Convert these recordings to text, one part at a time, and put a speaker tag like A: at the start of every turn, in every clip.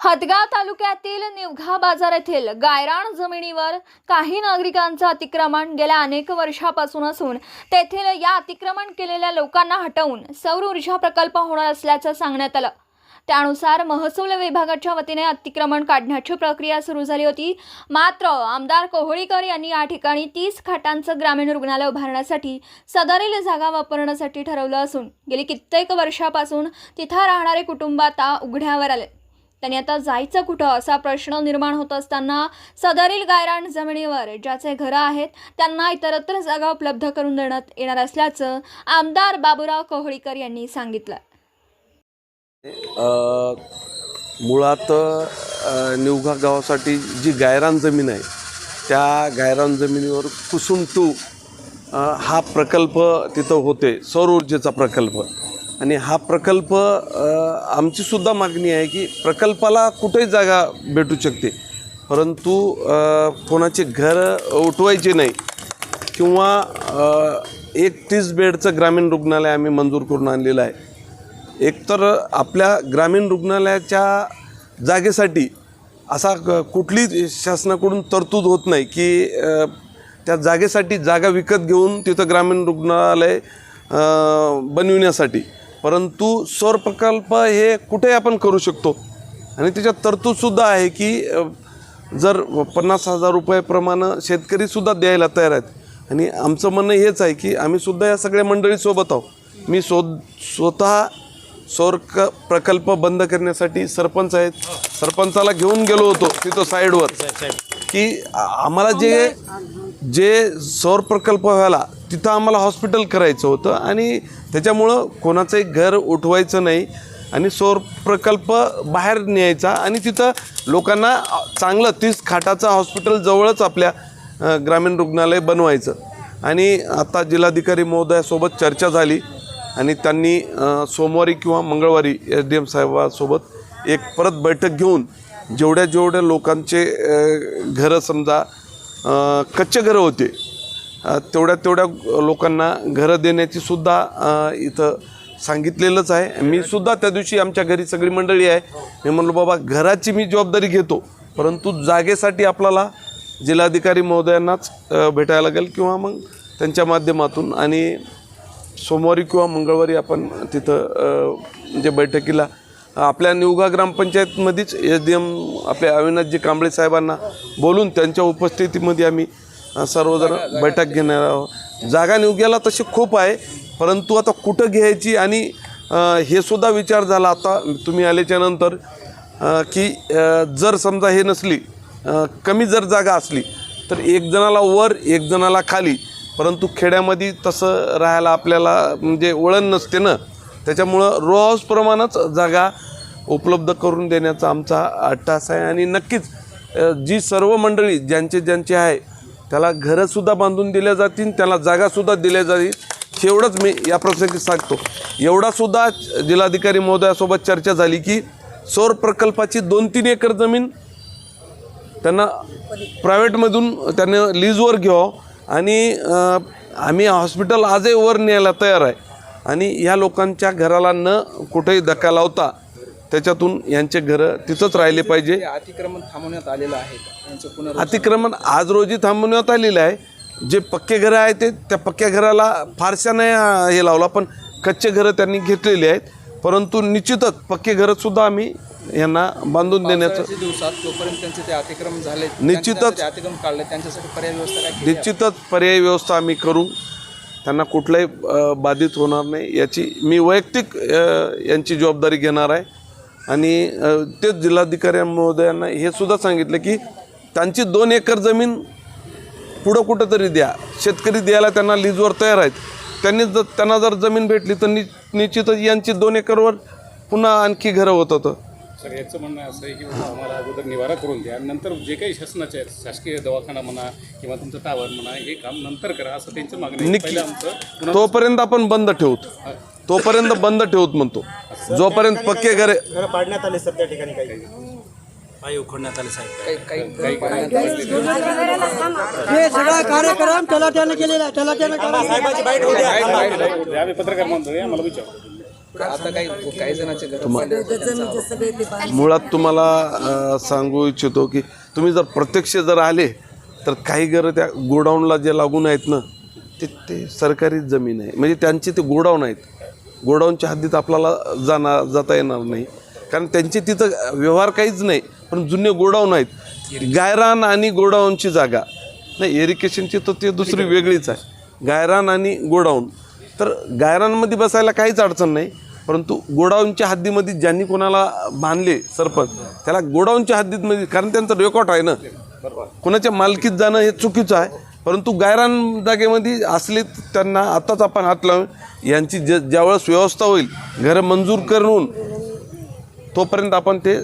A: हदगाव तालुक्यातील निवघा बाजार येथील गायराण जमिनीवर काही नागरिकांचं अतिक्रमण गेल्या अनेक वर्षापासून असून तेथील या अतिक्रमण केलेल्या लोकांना हटवून सौर ऊर्जा प्रकल्प होणार असल्याचं सांगण्यात आलं. त्यानुसार महसूल विभागाच्या वतीने अतिक्रमण काढण्याची प्रक्रिया सुरू झाली होती. मात्र आमदार कोहळीकर यांनी या ठिकाणी तीस खाटांचं ग्रामीण रुग्णालय उभारण्यासाठी सदरील जागा वापरण्यासाठी ठरवलं असून गेली कित्येक वर्षापासून तिथं राहणारे कुटुंब आता उघड्यावर आले. त्यांनी आता जायचं कुठं असा प्रश्न निर्माण होत असताना सदरील गायरान जमिनीवर ज्याचे घरं आहेत त्यांना इतरत्र जागा उपलब्ध करून देण्यात येणार असल्याचं आमदार बाबुराव कोहळीकर यांनी सांगितलं.
B: मुळात निवघा गावासाठी जी गायरान जमीन आहे त्या गायरान जमिनीवर कुसुम टू हा प्रकल्प तिथं होते सौर ऊर्जेचा प्रकल्प. आणि हा प्रकल्प आमचीसुद्धा मागणी आहे की प्रकल्पाला कुठेही जागा भेटू शकते. परंतु कोणाचे घर उठवायचे नाही किंवा एक तीस बेडचं ग्रामीण रुग्णालय आम्ही मंजूर करून आणलेलं आहे. एकतर आपल्या ग्रामीण रुग्णालयाच्या जागेसाठी असा कुठली शासनाकडून तरतूद होत नाही की त्या जागेसाठी जागा विकत घेऊन तिथं ग्रामीण रुग्णालय बनविण्यासाठी. परंतु सौर प्रकल्प हे कुठेही आपण करू शकतो. आणि त्याच्यात तरतूदसुद्धा आहे की जर पन्नास हजार रुपयाप्रमाणे शेतकरीसुद्धा द्यायला तयार आहेत. आणि आमचं म्हणणं हेच आहे की आम्ही सुद्धा या सगळ्या मंडळीसोबत आहोत. मी स्व स्वतः सौर क प्रकल्प बंद करण्यासाठी सरपंच आहेत. सरपंचाला घेऊन गेलो होतो तिथं साईडवर. की आम्हाला जे जे सौर प्रकल्प व्हायला तिथं आम्हाला हॉस्पिटल करायचं होतं आणि त्याच्यामुळं कोणाचंही घर उठवायचं नाही आणि सौर प्रकल्प बाहेर न्यायचा आणि तिथं लोकांना चांगलं तीस खाटाचं हॉस्पिटल जवळच आपल्या ग्रामीण रुग्णालय बनवायचं. आणि आता जिल्हाधिकारी महोदयासोबत चर्चा झाली आणि त्यांनी सोमवारी किंवा मंगळवारी एस डी एम साहेबासोबत एक परत बैठक घेऊन जेवढ्या जेवढ्या लोकांचे घरं समजा कच्चे घरं होते तेवढ्या तेवढ्या लोकांना घरं देण्याची सुद्धा इथं सांगितलेलंच आहे. मी सुद्धा त्या दिवशी आमच्या घरी सगळी मंडळी आहे. मी म्हणलो बाबा घराची मी जबाबदारी घेतो परंतु जागेसाठी आपल्याला जिल्हाधिकारी महोदयांनाच भेटायला लागेल किंवा मग त्यांच्या माध्यमातून आणि सोमवारी किंवा मंगळवारी आपण तिथं म्हणजे बैठकीला आपल्या निवगा ग्रामपंचायतमध्येच एस डी एम आपल्या अविनाशजी कांबळे साहेबांना बोलून त्यांच्या उपस्थितीमध्ये आम्ही सर्वजण बैठक घेणार आहोत. जागा निवग्याला तशी खूप आहे परंतु आता कुठं घ्यायची आणि हे सुद्धा विचार झाला आता तुम्ही आल्याच्यानंतर की जर समजा हे नसली कमी जर जागा असली तर एक जणाला वर एक जणाला खाली परंतु खेड्यामध्ये तसं राहायला आपल्याला म्हणजे वळण नसते ना. त्याच्यामुळं रो हाऊसप्रमाणेच जागा उपलब्ध करून देण्याचा आमचा अट्टास आहे. आणि नक्कीच जी सर्व मंडळी ज्यांचे ज्यांचे आहे त्याला घरंसुद्धा बांधून दिल्या जातील त्याला जागासुद्धा दिल्या जाईल. तेवढंच मी या प्रसंगी सांगतो एवढासुद्धा जिल्हाधिकारी महोदयासोबत चर्चा झाली की सौर प्रकल्पाची दोन तीन एकर जमीन त्यांना प्रायव्हेटमधून त्यांना लीजवर घ्यावं आणि आम्ही हॉस्पिटल आजही वर न्यायला तयार आहे. आणि ह्या लोकांच्या घराला न कुठेही धक्का लावता त्याच्यातून यांचे घरं तिथंच राहिले पाहिजे.
C: अतिक्रमण थांबवण्यात आलेलं आहे
B: अतिक्रमण आज रोजी थांबवण्यात आलेलं आहे. जे पक्के घरं आहेत ते त्या पक्क्या घराला फारशा नाही हे लावला पण कच्चे घरं त्यांनी घेतलेली आहेत. परंतु निश्चितच पक्के घरंसुद्धा आम्ही यांना बांधून देण्याचं
C: दिवसात जोपर्यंत त्यांचे ते अतिक्रमण झाले
B: निश्चितच-
C: त्यांचे अतिक्रमण काढले त्यांच्यासाठी पर्याय व्यवस्था?
B: निश्चितच पर्यायी व्यवस्था आम्ही करू. त्यांना कुठलाही बाधित होणार नाही. याची मी वैयक्तिक यांची जबाबदारी घेणार आहे. आणि तेच जिल्हाधिकारी महोदयांना हे सुद्धा सांगितलं की त्यांची दोन एकर जमीन पुढं कुठंतरी द्या. शेतकरी द्यायला त्यांना लीजवर तयार आहेत. त्यांनी जर त्यांना जर जमीन भेटली तर नि निश्चितच यांची दोन एकरवर पुन्हा आणखी घरं होत होतं.
D: सर याचं म्हणणं असं आहे की बाबा आम्हाला अगोदर निवारा करून द्या नंतर जे काही शासनाचे आहेत शासकीय दवाखाना म्हणा किंवा तुमचं टावर म्हणा हे काम नंतर करा असं त्यांचं मागणं आहे. पहिलं आमचं पुन्हा
B: तोपर्यंत आपण बंद ठेवत तोपर्यंत बंद ठेवत म्हणतो जोपर्यंत पक्के घरे
E: घरं पाडण्यात आले सर त्या ठिकाणी काही पाय उखडण्यात आले साहेब
C: काही काही पाण्यात
F: हे सगळा कार्यक्रम त्याला त्यानं केलेला आहे त्याला त्यानं करा
E: साहेबाची बाईट होऊ द्या
D: आम्ही पत्रकार म्हणतो आम्हाला विचार
C: आता काही जणांचे घर.
B: मुळात तुम्हाला सांगू इच्छितो की तुम्ही जर प्रत्यक्ष जर आले तर काही घरं त्या गोडाऊनला जे लागून आहेत ना ते ते सरकारी जमीन आहे. म्हणजे त्यांचे ते गोडाऊन आहेत. गोडाऊनच्या हद्दीत आपल्याला जाणार जाता येणार नाही. कारण त्यांचे तिथं व्यवहार काहीच नाही पण जुने गोडाऊन आहेत. गायरान आणि गोडाऊनची जागा. नाही एरिकेशनची तर ते दुसरी वेगळीच आहे. गायरान आणि गोडाऊन. तर गायरानमध्ये बसायला काहीच अडचण नाही परंतु गोडाऊनच्या हद्दीमध्ये ज्यांनी कोणाला बांधले सरपंच त्याला गोडाऊनच्या हद्दीमध्ये कारण त्यांचं रेकॉर्ड आहे ना. कोणाच्या मालकीत जाणं हे चुकीचं आहे परंतु गायरान जागेमध्ये असले त्यांना आत्ताच आपण हात लावून यांची ज ज्यावेळेस व्यवस्था होईल घरं मंजूर करून तोपर्यंत आपण ते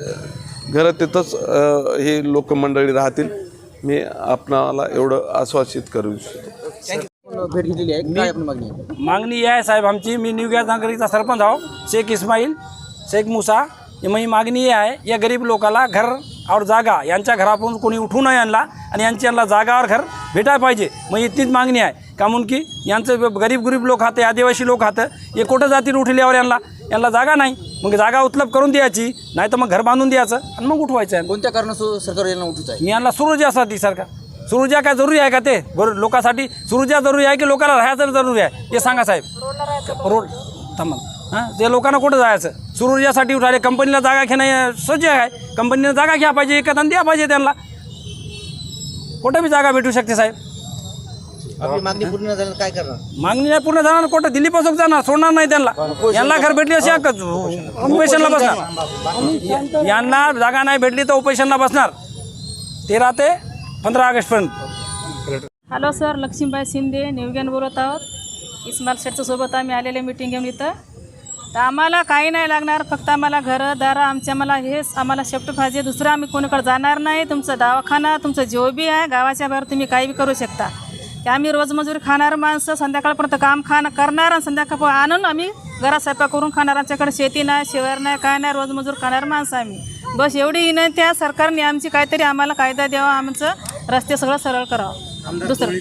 B: घरं तिथंच हे लोकमंडळी राहतील. मी आपणाला एवढं आश्वासित करू इच्छितो.
C: भेट घेतलेली आहे. काय आपण मागणी आहे?
G: मागणी ही आहे साहेब आमची. मी न्यू गॅस नागरिकचा सरपंच आहो. शेख इस्माईल शेख मुसा. ही माझी मागणी ही आहे. या गरीब लोकाला घर और जागा यांच्या घरापासून कोणी उठू नये यांना आणि यांची यांना जागा और घर भेटायला पाहिजे. मग इतकीच मागणी आहे. का म्हणून की यांचं गरीब गरीब लोक खातं आदिवासी लोक खातं हे कुठं जातील उठल्यावर यांना? यांना जागा नाही. मग जागा उपलब्ध करून द्यायची. नाही तर मग घर बांधून द्यायचं आणि मग उठवायचं. आहे
C: कोणत्या कारणास्तव सरकार यांना उठूच आहे?
G: मी यांना सुरुजासाठी सरकार. सुरुजा काय जरुरी आहे का ते? गोर लोकांसाठी सुरुजा जरुरी आहे की लोकांना राहायचं जरुरी आहे? हे सांगा साहेब. रोड थांबा हां? ते लोकांना कुठं जायचं? सुरुजासाठी उठाले कंपनीला जागा घेणं सोचे आहे. कंपनीला जागा घ्या पाहिजे एखादा द्या पाहिजे त्यांना. कुठं बी जागा भेटू शकते साहेब.
C: आपली मागणी पूर्ण झाली काय करणार?
G: मागणी नाही पूर्ण जाणार कुठं? दिल्लीपासून जाणार सोडणार नाही त्यांना. यांना घर भेटली अशी उपेशनला बसणार. यांना जागा नाही भेटली तर उपेशनला बसणार. तेरा ते पंधरा ऑगस्टपर्यंत
H: हॅलो सर लक्ष्मीबाई शिंदे निवग्यान बोलत आहोत. इस्माल शेठच्या सोबत आम्ही आलेले मीटिंग घेऊन इथं. तर आम्हाला काही नाही लागणार फक्त आम्हाला घरं दारं आमच्या आम्हाला हेच आम्हाला शेफ्ट पाहिजे. दुसरं आम्ही कोणीकडे जाणार नाही. तुमचं दवाखाना तुमचं जो बी आहे गावाच्या बाहेर तुम्ही काही बी करू शकता. की आम्ही रोजमजुरी खाणार माणसं संध्याकाळपर्यंत काम खाणं करणार आणि संध्याकाळ आणून आम्ही घरात स्वयंपाक करून खाणार. आमच्याकडे शेती नाही शेवर नाही काय नाही रोजमजूर खाणार माणसं आम्ही. बस एवढी विनंती आहे. सरकारने आमची काहीतरी आम्हाला कायदा द्यावा आमचं रस्ते सगळं सरळ करावं. दुसरं